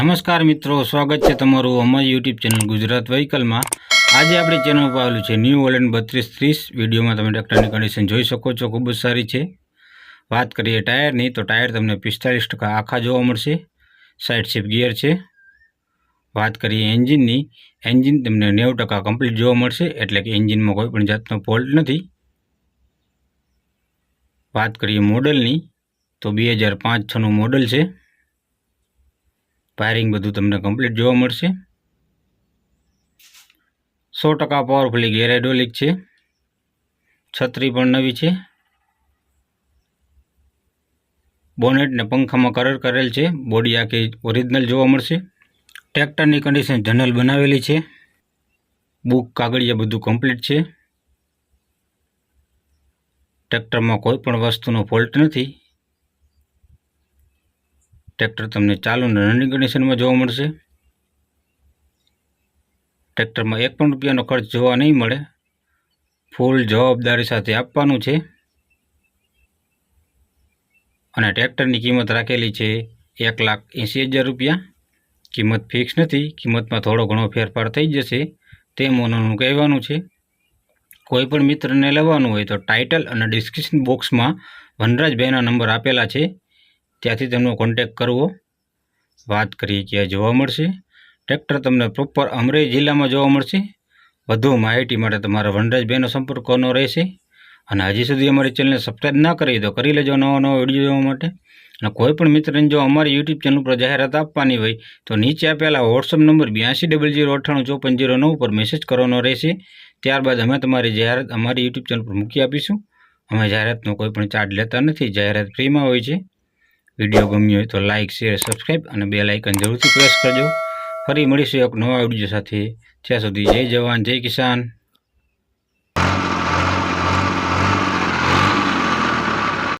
નમસ્કાર મિત્રો, સ્વાગત છે તમારું અમારી યુટ્યુબ ચેનલ ગુજરાત વ્હીકલમાં. આજે આપણી ચેનલ પર આવેલું છે ન્યૂ ઓલેન્ડ બત્રીસ ત્રીસ. વિડીયોમાં તમે ટ્રેક્ટરની કન્ડિશન જોઈ શકો છો, ખૂબ જ સારી છે. વાત કરીએ ટાયરની, તો ટાયર તમને પિસ્તાલીસ ટકા આખા જોવા મળશે. સાઈડ શિપ ગિયર છે. વાત કરીએ એન્જિનની, એન્જિન તમને નેવું ટકા કમ્પ્લીટ જોવા મળશે, એટલે કે એન્જિનમાં કોઈ પણ જાતનો ફોલ્ટ નથી. વાત કરીએ મોડલની, તો બે હજાર પાંચ છનું મોડલ છે. વાયરિંગ બધું તમને કમ્પ્લીટ જોવા મળશે. સો ટકા પાવરફુલી ગેર છે. છત્રી પણ નવી છે. બોનેટ ને પંખામાં કલર કરેલ છે. બોડી આખી ઓરિજિનલ જોવા મળશે. ટ્રેક્ટરની કન્ડિશન જનરલ બનાવેલી છે. બુક કાગળિયા બધું કમ્પ્લીટ છે. ટ્રેક્ટરમાં કોઈ પણ વસ્તુનો ફોલ્ટ નથી. ટ્રેક્ટર તમને ચાલુ અને રનિંગ કન્ડિશનમાં જોવા મળશે. ટ્રેક્ટરમાં એક પણ રૂપિયાનો ખર્ચ જોવા નહીં મળે. ફૂલ જવાબદારી સાથે આપવાનું છે. અને ટ્રેક્ટરની કિંમત રાખેલી છે એક લાખ એંસી હજાર રૂપિયા. કિંમત ફિક્સ નથી, કિંમતમાં થોડો ઘણો ફેરફાર થઈ જશે, તે મોનોનું કહેવાનું છે. કોઈ પણ મિત્રને લેવાનું હોય તો ટાઇટલ અને ડિસ્ક્રિપ્શન બોક્સમાં વનરાજભાઈના નંબર આપેલા છે. ત્યાંથી તેમનો કોન્ટેક કરવો, વાત કરીએ ત્યાં જોવા મળશે. ટ્રેક્ટર તમને પ્રોપર અમરેલી જિલ્લામાં જોવા મળશે. વધુ માહિતી માટે તમારા વનરાજભાઈનો સંપર્ક કરવાનો રહેશે. અને હજી સુધી અમારી ચેનલને સબસ્ક્રાઈબ ના કરી તો કરી લેજો નવો નવો વીડિયો જોવા માટે. અને કોઈ પણ મિત્રને જો અમારી યુટ્યુબ ચેનલ પર જાહેરાત આપવાની હોય તો નીચે આપેલા વોટ્સઅપ નંબર બ્યાસી ડબલ જીરો અઠ્ઠાણું ચોપન જીરો નવ પર મેસેજ કરવાનો રહેશે. ત્યારબાદ અમે તમારી જાહેરાત અમારી યુટ્યુબ ચેનલ પર મૂકી આપીશું. અમે જાહેરાતનો કોઈ પણ ચાર્જ લેતા નથી. જાહેરાત ફ્રીમાં હોય છે. વીડિયો ગમ્યો હોય તો લાઇક શેર સબસ્ક્રાઈબ અને બે લાઇકન જરૂરથી પ્રેસ કરજો. ફરી મળીશું એક નવા વીડિયો સાથે. ત્યાં સુધી જય જવાન, જય કિસાન.